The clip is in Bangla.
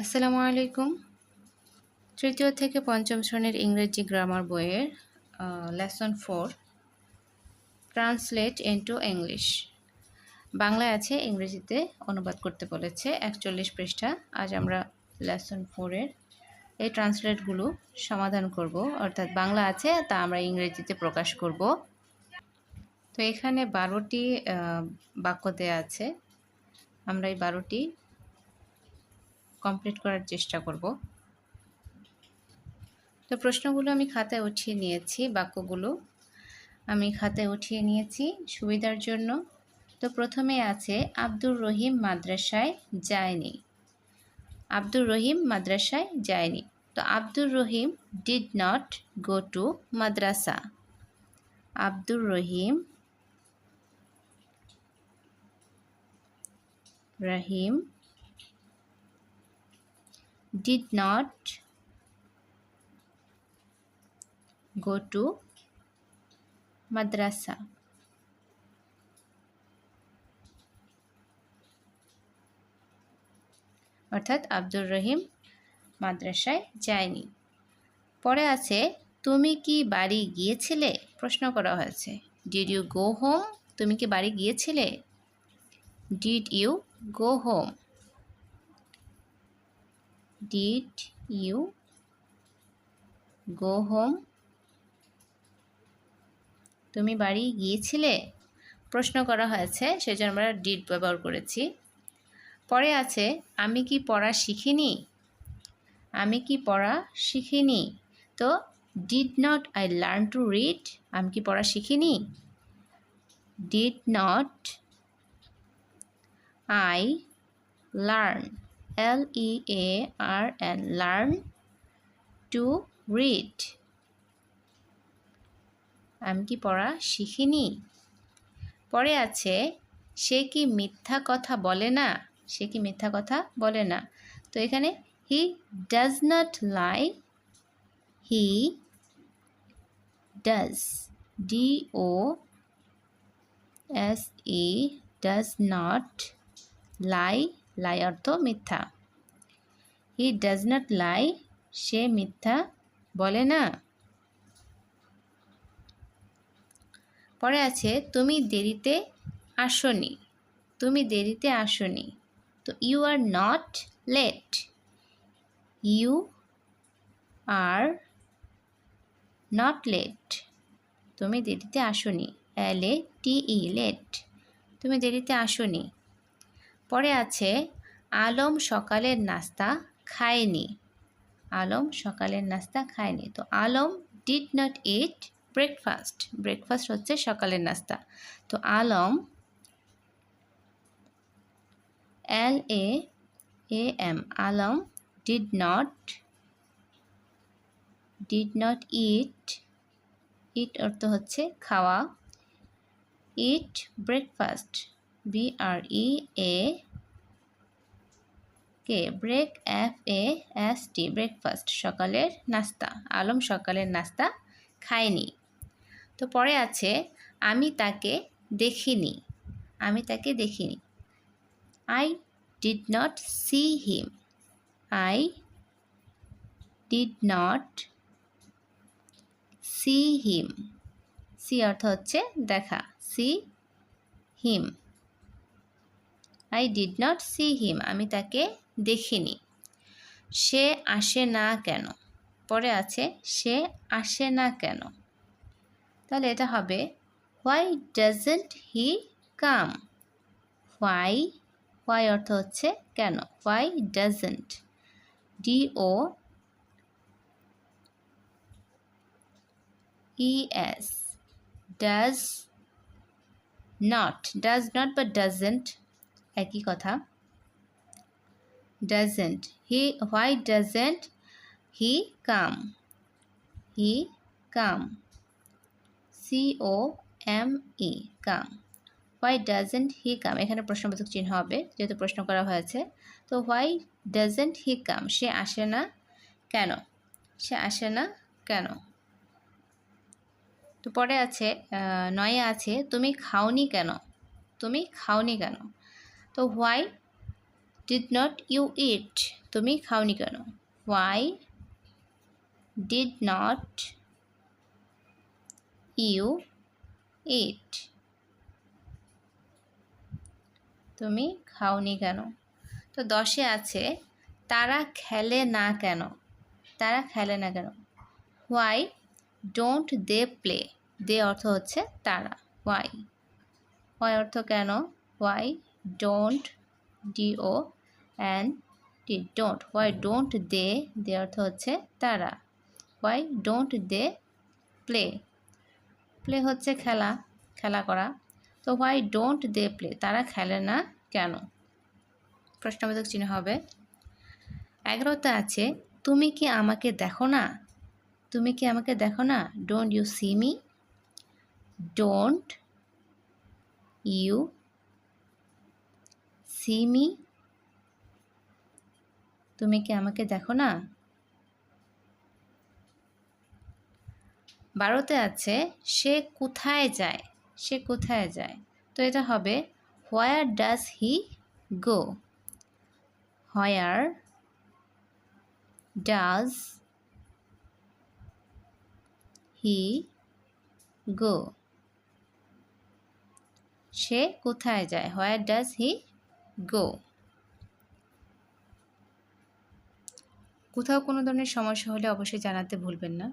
আসসালামু আলাইকুম। তৃতীয় থেকে পঞ্চম শ্রেণির ইংরেজি গ্রামার বইয়ের lesson four translate into English বাংলায় আছে, ইংরেজিতে অনুবাদ করতে বলেছে, একচল্লিশ পৃষ্ঠা। আজ আমরা লেসন ফোরের এই ট্রান্সলেটগুলো সমাধান করব। অর্থাৎ বাংলা আছে, তা আমরা ইংরেজিতে প্রকাশ করব। তো এখানে বারোটি বাক্য দেয়া আছে। আমরা এই বারোটি কমপ্লিট করার চেষ্টা করব। তো প্রশ্নগুলো আমি খাতায় উঠিয়ে নিয়েছি, বাক্যগুলো আমি খাতায় উঠিয়ে নিয়েছি সুবিধার জন্য। তো প্রথমে আছে, আব্দুর রহিম মাদ্রাসায় যায়নি। আব্দুর রহিম মাদ্রাসায় যায়নি। তো Abdur Rahim did not go to madrasa. Abdur Rahim Rahim did not go to madrasa. অর্থাৎ আব্দুর রহিম মাদ্রাসায় যায়নি। পরে আছে, তুমি কি বাড়ি গিয়েছিলে? প্রশ্ন করা হয়েছে। ডিড ইউ গো হোম তুমি কি বাড়ি গিয়েছিলে? Did you go home Did you go home? তুমি বাড়ি গিয়েছিলে? প্রশ্ন করা হয়েছে, সেজন্য আমরা ডিড ব্যবহার করেছি। পরে আছে, আমি কি পড়া শিখিনি? আমি কি পড়া শিখিনি? তো did not I learn to read আমি কি পড়া শিখিনি? Did not I learn L E A R N, learn to read. আমি কি পড়া? শিখিনি। পরে আছে, সে কি মিথ্যা কথা বলে না? সে কি মিথ্যা কথা বলে না? তো এখানে he does not lie he does D O E S does not lie lie অর্থ মিথ্যা। হি ডাজ নট লাই সে মিথ্যা বলে না। পরে আছে, তুমি দেরিতে আসনি, তুমি দেরিতে আসনি, তো you are not late you are not late তুমি দেরিতে আসনি এল এ টি ই লেট তুমি দেরিতে আসনি পরে আছে, আলম সকালের নাস্তা খায়নি। আলম সকালের নাস্তা খায়নি। তো Alam did not eat breakfast breakfast হচ্ছে সকালের নাস্তা। তো Alam L A M Alam did not did not eat eat অর্থ হচ্ছে খাওয়া eat breakfast B R E A K break F A S T breakfast সকালের নাস্তা, আলম সকালের নাস্তা খায়নি তো পরে আছে, আমি তাকে দেখিনি, আমি তাকে দেখিনি। I did not see him I did not see him see অর্থ হচ্ছে দেখা see him I did not see him আমি তাকে দেখিনি। সে আসে না কেন? পরে আছে, সে আসে না কেন? তাহলে এটা হবে why doesn't he come why why অর্থ হচ্ছে কেন? Why doesn't D O E S does not does not বা ডাজেন্ট একই কথা। doesn't, he, why doesn't he come he come c o m e come. Why doesn't he come? এখানে প্রশ্নবোধক চিহ্ন হবে, যেহেতু প্রশ্ন করা হয়েছে। তো হোয়াই doesn't হি কাম সে আসে না কেন? সে আসে না কেন? তো পরে আছে নয়ে আছে, তুমি খাওনি কেন? তুমি খাওনি কেন? তো why did not you eat? তুমি খাওনি কেন? Why did not you eat? তুমি খাওনি কেন? তো দশে আছে, তারা খেলে না কেন? তারা খেলে না কেন? Why don't they play? They অর্থ হচ্ছে তারা। হোয়াই? হোয়াই অর্থ কেন? Why don't do and D don't why don't they they অর্থ হচ্ছে তারা। Why don't they play play হচ্ছে খেলা খেলা করা। তো হোয়াই ডোন্ট দে প্লে তারা খেলে না কেন? প্রশ্নবোধক চিহ্ন হবে। এগারোতে আছে, তুমি কি আমাকে দেখো না? তুমি কি আমাকে দেখো না? Don't you see me don't you see me তুমি কি আমাকে দেখো না? বারোতে আছে, সে কোথায় যায়? সে কোথায় যায়? তো এটা হবে where does he go where does he go সে কোথায় যায়? Where does he go. কোথাও কোনো ধরনের সমস্যা হলে অবশ্যই জানাতে ভুলবেন না।